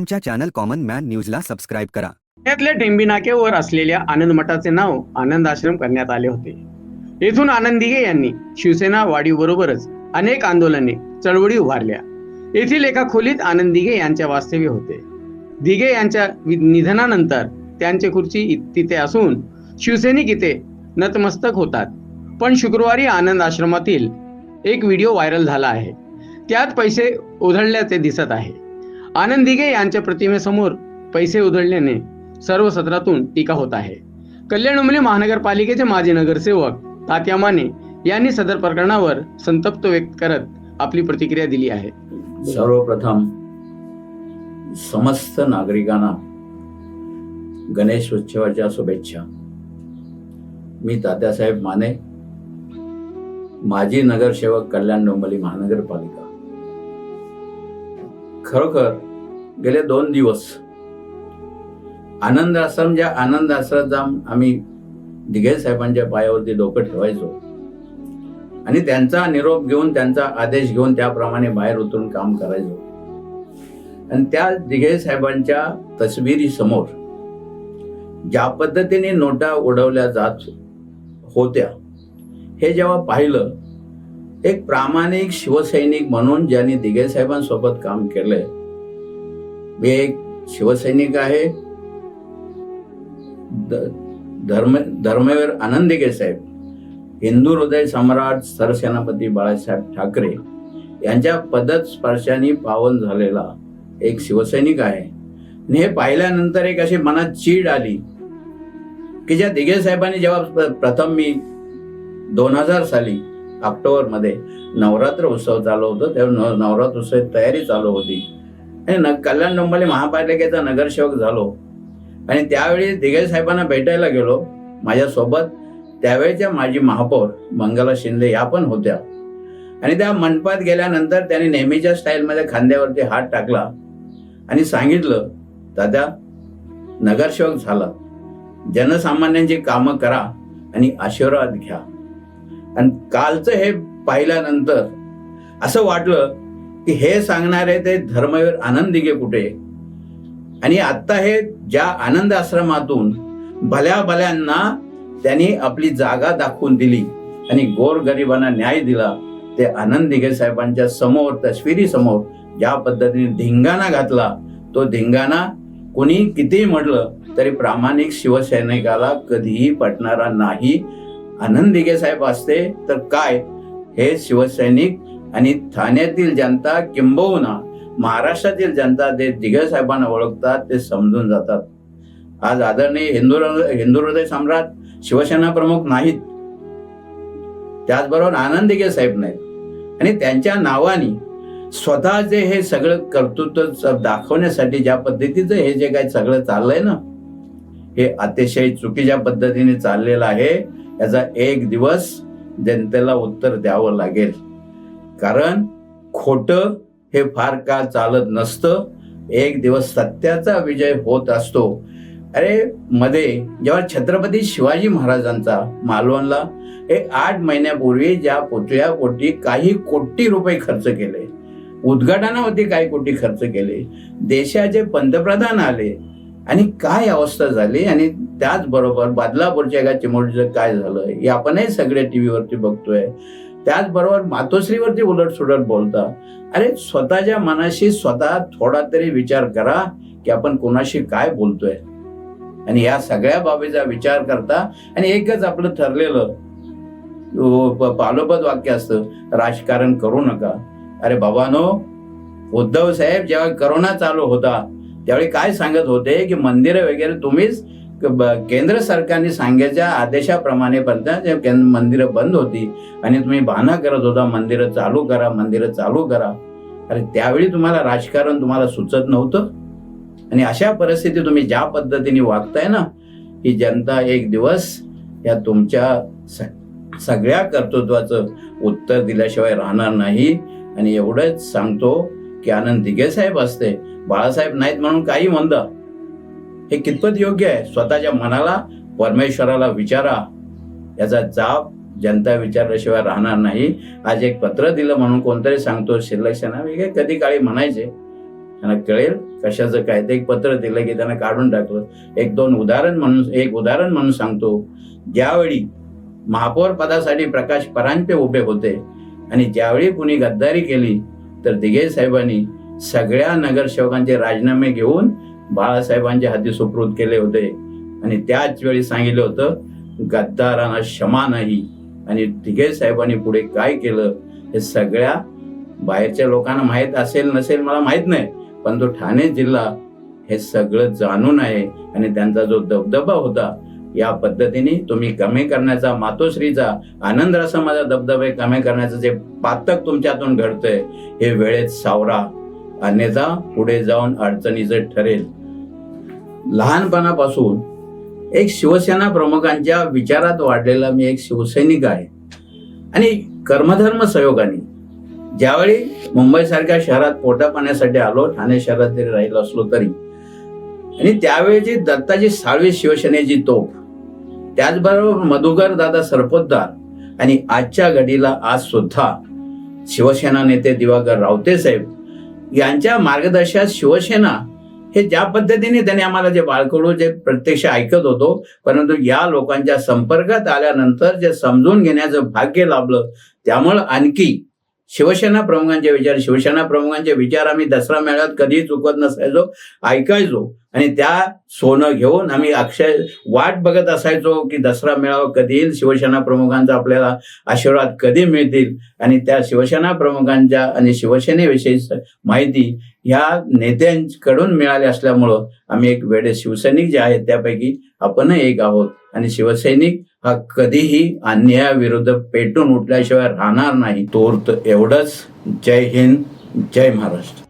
आमच्या channel common man न्यूजला subscribe करा. पुण्यातल्या टेंबी असलेल्या आनंद मठाचे नाव आनंद आश्रम करण्यात आले होते. येथून आनंदिगे यांनी शिवसेना वाढीबरोबरच अनेक आंदोलने चळवळी उभारल्या. येथील एका खोलीत आनंद दिघे यांच्या वास्तव्य होते. दिघे यांच्या निधनानंतर त्यांची खुर्ची तिथे असून शिवसैनिक इथे नतमस्तक होतात. पण शुक्रवारी आनंद आश्रमातील एक व्हिडिओ व्हायरल झाला आहे. त्यात पैसे उधळल्याचे दिसत आहे. आनंद दिघे यांच्या प्रतिमेसमोर पैसे उधळल्याने सर्व सत्रातून टीका होत आहे. कल्याण उमले महानगरपालिकेचे माजी नगरसेवक तात्या माने यांनी सदर प्रकरणावर संतप्त व्यक्त करत आपली प्रतिक्रिया दिली आहे. सर्वप्रथम समस्त नागरिकांना गणेश उत्सवाच्या शुभेच्छा. मी तात्यासाहेब माने माजी नगरसेवक कल्याण डोंबली महानगरपालिका. खरोखर गेले दोन दिवस. आनंद आश्रम ज्या आनंद आश्रमात जाऊन आम्ही दिघे साहेबांच्या पायावरती डोकं ठेवायचो. आणि त्यांचा निरोप घेऊन त्यांचा आदेश घेऊन त्याप्रमाणे बाहेर उतरून काम करायचो. आणि त्या दिघे साहेबांच्या तसबिरी समोर ज्या पद्धतीने नोटा उडवल्या जात होत्या हे जेव्हा पाहिलं एक प्रामाणिक शिवसैनिक म्हणून ज्यांनी दिघे साहेबांसोबत काम केलंय मी एक शिवसैनिक आहे. द- धर्म धर्मवीर आनंद साहेब. हिंदू हृदय सम्राट सरसेनापती बाळासाहेब ठाकरे यांच्या पदस्पर्शाने पावन झालेला एक शिवसैनिक आहे. आणि हे पाहिल्यानंतर एक अशी मनात चीड आली की ज्या दिघे साहेबांनी जेव्हा प्रथम मी दोन हजार साली ऑक्टोबरमध्ये नवरात्र उत्सव चालू होतो तेव्हा नवरात्र उत्सव तयारी चालू होती. न कल्याण डोंबली महापालिकेचा नगरसेवक झालो. आणि त्यावेळी दिघे साहेबांना भेटायला गेलो. माझ्यासोबत त्यावेळेच्या माजी महापौर मंगला शिंदे या पण होत्या. आणि त्या मंडपात गेल्यानंतर त्यांनी नेहमीच्या स्टाईलमध्ये खांद्यावरती हात टाकला. आणि सांगितलं दादा नगरसेवक झाला. जनसामान्यांची कामं करा आणि आशीर्वाद घ्या. आणि कालचं हे पाहिल्यानंतर असं वाटलं की हे सांगणारे ते धर्मवीर आनंद दिघे कुठे? आणि आता हे ज्या आनंद आश्रमातून भल्या भल्यांना त्यांनी आपली जागा दाखवून दिली आणि गोरगरिबांना न्याय दिला ते आनंद साहेबांच्या समोर तस्विरी समोर ज्या पद्धतीने धिंगाणा घातला तो धिंगाणा कोणी कितीही म्हटलं तरी प्रामाणिक शिवसैनिकाला कधीही पटणारा नाही. आनंद साहेब असते तर काय? हे शिवसैनिक आणि ठाण्यातील जनता किंबहुना महाराष्ट्रातील जनता ते दिग्गज साहेबांना ओळखतात ते समजून जातात. आज आदरणीय हिंदू हिंदू हृदय सम्राट शिवसेना प्रमुख नाहीत. त्याचबरोबर आनंद दिगे साहेब नाहीत. आणि त्यांच्या नावाने स्वतः जे हे सगळं कर्तृत्व दाखवण्यासाठी ज्या पद्धतीचं हे जे काही सगळं चाललंय ना हे अतिशय चुकीच्या पद्धतीने चाललेलं आहे. याचा एक दिवस जनतेला उत्तर द्यावं लागेल. कारण खोटं हे फार काळ चालत नसतं. एक दिवस सत्याचा विजय होत असतो. अरे मध्ये जेव्हा छत्रपती शिवाजी महाराजांचा मालवणला एक आठ महिन्यापूर्वी ज्या पुतळ्यापोटी काही कोटी रुपये खर्च केले. उद्घाटनावरती काही कोटी खर्च केले. देशाचे पंतप्रधान आले. आणि काय अवस्था झाली? आणि त्याचबरोबर बदलापूरच्या एका चिमोडीचं काय झालं? हे आपणही सगळे टी व्हीवरती बघतोय. त्याचबरोबर मातोश्रीवरती उलट सुलट बोलता अरे स्वतःच्या मनाशी स्वतः थोडा तरी विचार करा की आपण कोणाशी काय बोलतोय. आणि या सगळ्या बाबीचा विचार करता आणि एकच आपलं ठरलेलं पालोपद वाक्य असतं राजकारण करू नका. अरे बाबानो उद्धव साहेब जेव्हा करोना चालू होता त्यावेळी काय सांगत होते की मंदिरं वगैरे तुम्हीच केंद्र सरकारने सांगायच्या आदेशाप्रमाणे पण मंदिरं बंद होती आणि तुम्ही बाना करत होता मंदिरं चालू करा मंदिरं चालू करा. अरे त्यावेळी तुम्हाला राजकारण तुम्हाला सुचत नव्हतं? आणि अशा परिस्थितीत तुम्ही ज्या पद्धतीने वागताय ना ही जनता एक दिवस या तुमच्या सगळ्या कर्तृत्वाचं उत्तर दिल्याशिवाय राहणार नाही. आणि एवढंच सांगतो की आनंद दिघे साहेब असते. बाळासाहेब नाहीत म्हणून काही म्हणता. हे कितपत योग्य आहे? स्वतःच्या मनाला परमेश्वराला विचारा. याचा जाब जनता विचारल्याशिवाय राहणार नाही. आज एक पत्र दिलं म्हणून कोणतरी सांगतो शिल्लक्षणा वेगळे कधी काळी म्हणायचे. त्यांना कळेल कशाचं काय ते एक पत्र दिलं की त्यांना काढून टाकलं. एक दोन उदाहरण म्हणून एक उदाहरण म्हणून सांगतो. ज्यावेळी महापौर पदासाठी प्रकाश परांजपे उभे होते आणि ज्यावेळी कुणी गद्दारी केली तर दिघे साहेबांनी सगळ्या नगरसेवकांचे राजीनामे घेऊन बाळासाहेबांचे हाती सुपूर्द केले होते. आणि त्याच वेळी सांगितलं होतं गद्दारांना क्षमा नाही. आणि तिघे साहेबांनी पुढे काय केलं हे सगळ्या बाहेरच्या लोकांना माहीत असेल नसेल मला माहीत नाही. पण तो ठाणे जिल्हा हे सगळं जाणून आहे. आणि त्यांचा जो दबदबा होता या पद्धतीने तुम्ही कमी करण्याचा मातोश्रीचा आनंद माझा दबदबे कमी करण्याचं जे पातक तुमच्यातून घडतंय हे वेळेत सावरा अन्यथा पुढे जाऊन अडचणीचं ठरेल. लहानपणापासून एक शिवसेना प्रमुखांच्या विचारात वाढलेला मी एक शिवसैनिक आहे. आणि कर्मधर्म सहयोगाने ज्यावेळी मुंबईसारख्या शहरात पोटा पाण्यासाठी आलो ठाणे शहरात जरी राहिलो असलो तरी आणि त्यावेळेची दत्ताजी साळवे शिवसेनेची तोफ त्याचबरोबर मधुकर दादा सरपोतदार आणि आजच्या घडीला आज सुद्धा शिवसेना नेते दिवाकर रावते साहेब यांच्या मार्गदर्शनात शिवसेना हे ज्या पद्धतीने त्यांनी आम्हाला जे बाळकडू जे प्रत्यक्ष ऐकत होतो परंतु या लोकांच्या संपर्कात आल्यानंतर जे समजून घेण्याचं भाग्य लाभलं त्यामुळं आणखी शिवसेना प्रमुखांचे विचार शिवसेना प्रमुखांचे विचार आम्ही दसरा मेळ्यात कधीही चुकत नसायचो ऐकायचो. आणि त्या सोनं घेऊन आम्ही अक्षय वाट बघत असायचो की दसरा मेळावा कधी येईल शिवसेना प्रमुखांचा आपल्याला आशीर्वाद कधी मिळतील आणि त्या शिवसेना प्रमुखांच्या आणि शिवसेनेविषयी माहिती ह्या नेत्यांकडून मिळाली असल्यामुळं आम्ही एक वेळे शिवसैनिक जे आहेत त्यापैकी आपण एक आहोत. आणि शिवसैनिक हा कधीही अन्यायाविरुद्ध पेटून उठल्याशिवाय राहणार नाही. तोर्त एवढंच. जय हिंद जय महाराष्ट्र.